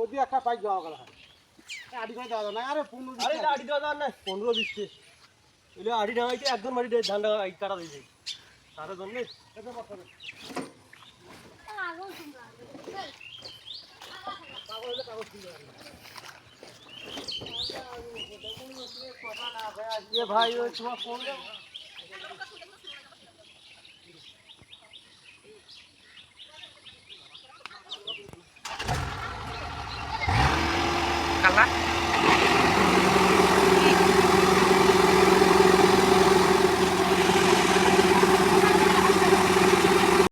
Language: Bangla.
ওদি একটা পাইক দেওয়া গেল আড়ি করে দেওয়া না। আরে পনেরো আরে আড়ি দেওয়া যান না। পনেরো বিশ পিস আড়ি ডাঙাইতে একজন মাটি দিয়ে ধান ডাঙা কাটা দিয়েছে। তার জন্য। এ ভাই ওই তোমার 好了。